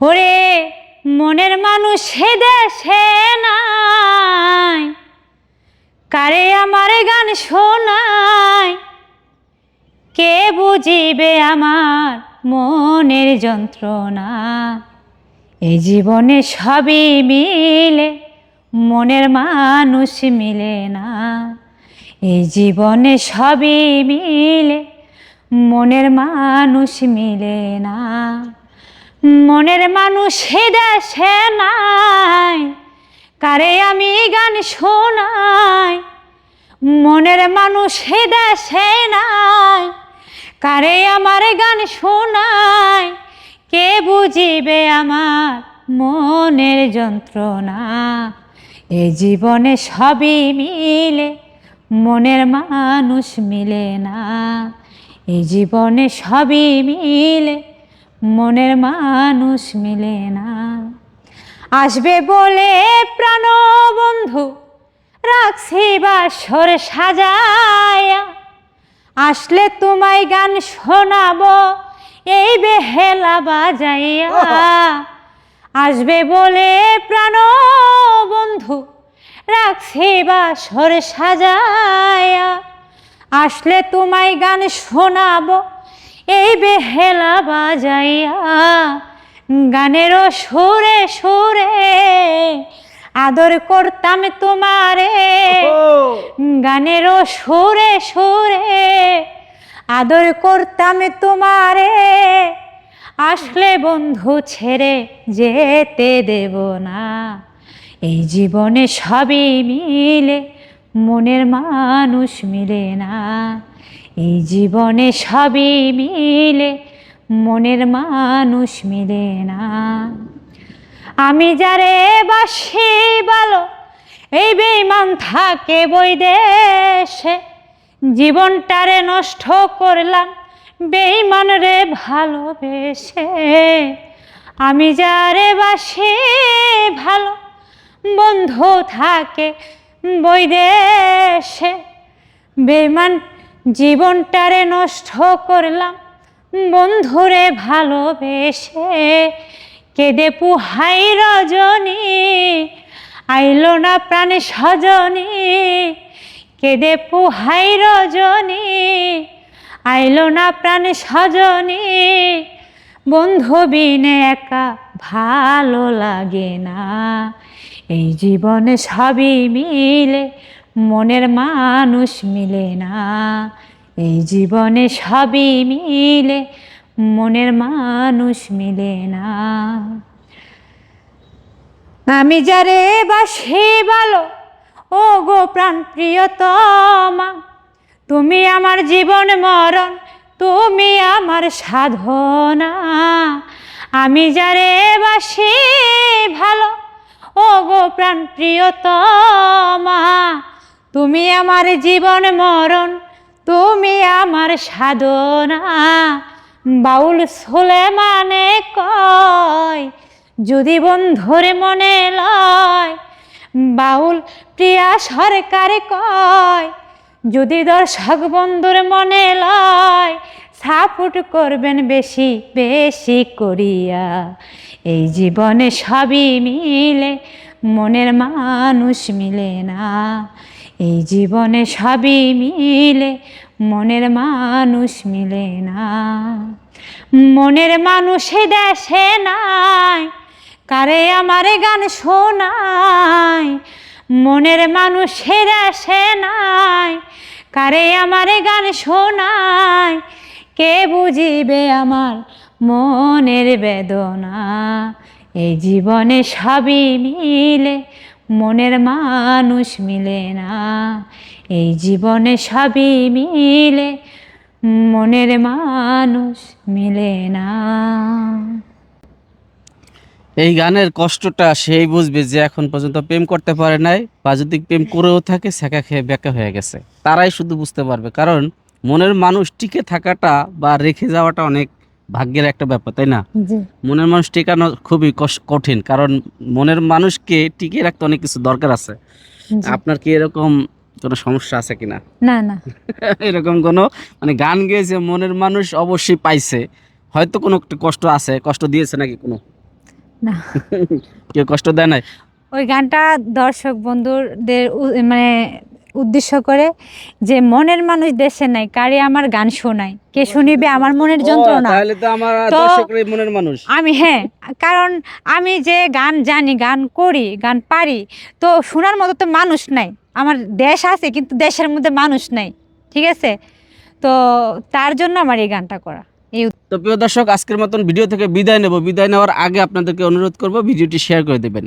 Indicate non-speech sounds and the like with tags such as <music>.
ওরে, মনের মানুষ সে দেশে নাই। কারে আমার গান শোনায়? কে বুঝিবে আমার মনের যন্ত্রণা? এই জীবনে সবই মিলে, মনের মানুষ মিলে না। এই জীবনে সবই মিলে, মনের মানুষ মিলে না। মনের মানুষ সে দেশে নাই। কারে আমি গান শোনাই? মনের মানুষ সে দেশে নাই। কারে আমার গান শোনাই? কে বুঝিবে আমার মনের যন্ত্রণা? এ জীবনে সবই মিলে, মনের মানুষ মিলে না। এই জীবনে সবই মিলে মনের মানুষ মিলে না। আসবে বলে প্রাণ বন্ধু রাখছি বাসর সাজায়া। আসলে তোমায় গান শোনাবো এই বেহেলা বাজাইয়া। আসবে বলে প্রাণ বন্ধু রাখছি বাসর সাজায়া। আসলে তোমায় গান শোনাবো এই বেহেলা বাজাইয়া গানেরও সুরে সুরে আদর করতাম তোমারে। গানেরও সুরে সুরে আদর করতাম তোমারে। আসলে বন্ধু ছেড়ে যেতে দেব না। এই জীবনে সবই মিলে মনের মানুষ মিলে না। এই জীবনে সবই মিলে, মনের মানুষ মিলে না। আমি যারে বাসি ভালো এই বেইমান থাকে বই দেশে। জীবনটারে নষ্ট করলাম বেইমান রে ভালোবেসে। আমি যারে বাসি ভালো, বন্ধু থাকে বই দেশে। বেমান জীবনটারে নষ্ট করলাম, বন্ধুরে ভালোবেসে। কেঁদে পুহাই রজনী, আইলো না প্রাণে সজনী। কেঁদে পুহাই রজনী, আইলো না প্রাণে সজনী। বন্ধু বিনে একা ভালো লাগে না, এই জীবনে সবই মিলে মনের মানুষ মিলে না। এই জীবনে সবই মিলে, মনের মানুষ মিলে না। আমি যারে বাসি ভালো ও গো প্রাণ প্রিয়তমা, তুমি আমার জীবন মরণ, তুমি আমার সাধনা। আমি যারে বাসি ভালো ও গো প্রাণ প্রিয়তমা তুমি আমার জীবন মরণ, তুমি আমার সাধনা। বাউল সোলে মানে কয়, যদি বন্ধুরে মনে লয়, বাউল প্রিয়া সরকার কয়, যদি দর্শক বন্ধুর মনে লয়, সাপোর্ট করবেন বেশি বেশি করিয়া। এই জীবনে সবই মিলে, মনের মানুষ মিলে না। এই জীবনে সবই মিলে, মনের মানুষ মিলে না। মনের মানুষে দেশে নাই, কারে আমারে গান শোনায়? মনের মানুষে দেশে নাই, কারে আমারে গান শোনায়? কে বুঝিবে আমার মনের বেদনা? এই জীবনে সবই মিলে মনের মানুষ মিলে না। এই জীবনে সবই মিলে, মনের মানুষ মিলে না। এই গানের কষ্টটা সেই বুঝবে যে এখন পর্যন্ত প্রেম করতে পারে নাই, বা যদি প্রেম করেও থাকে সেকা খেয়ে বেঁকা হয়ে গেছে। তারাই শুধু বুঝতে পারবে। কারণ মনের মানুষ টিকে থাকাটা বা রেখে যাওয়াটা অনেক ভাগ্যের একটা ব্যাপার তাই না? মনের মানুষ টেকানো খুবই কঠিন কারণ মনের মানুষকে টিকিয়ে রাখতে অনেক কিছু দরকার আছে। আপনার কি এরকম কোনো সমস্যা আছে কিনা না? না <laughs> এরকম কোনো মানে গান গেয়েছে মনের মানুষ অবশ্যই পাইছে। হয়তো কোনো একটা কষ্ট আছে কষ্ট দিয়েছে নাকি কোনো? না। <laughs> কেউ কষ্ট দেয় নাই? ওই গানটা দর্শক বন্ধুদের মানে উদ্দেশ্য করে যে মনের মানুষ দেশে নাই কারে আমার গান শোনায়? কে শুনিবে আমার মনের যন্ত্রণা? তাহলে তো আমার দর্শকরাই মনের মানুষ। আমি হ্যাঁ কারণ আমি যে গান জানি গান করি গান পারি তো শোনার মতো তো মানুষ নাই। আমার দেশ আছে কিন্তু দেশের মধ্যে মানুষ নাই ঠিক আছে? তো তার জন্য আমার এই গানটা করা। এই তো প্রিয় দর্শক আজকের মতন ভিডিও থেকে বিদায় নেব। বিদায় নেওয়ার আগে আপনাদেরকে অনুরোধ করব ভিডিওটি শেয়ার করে দেবেন।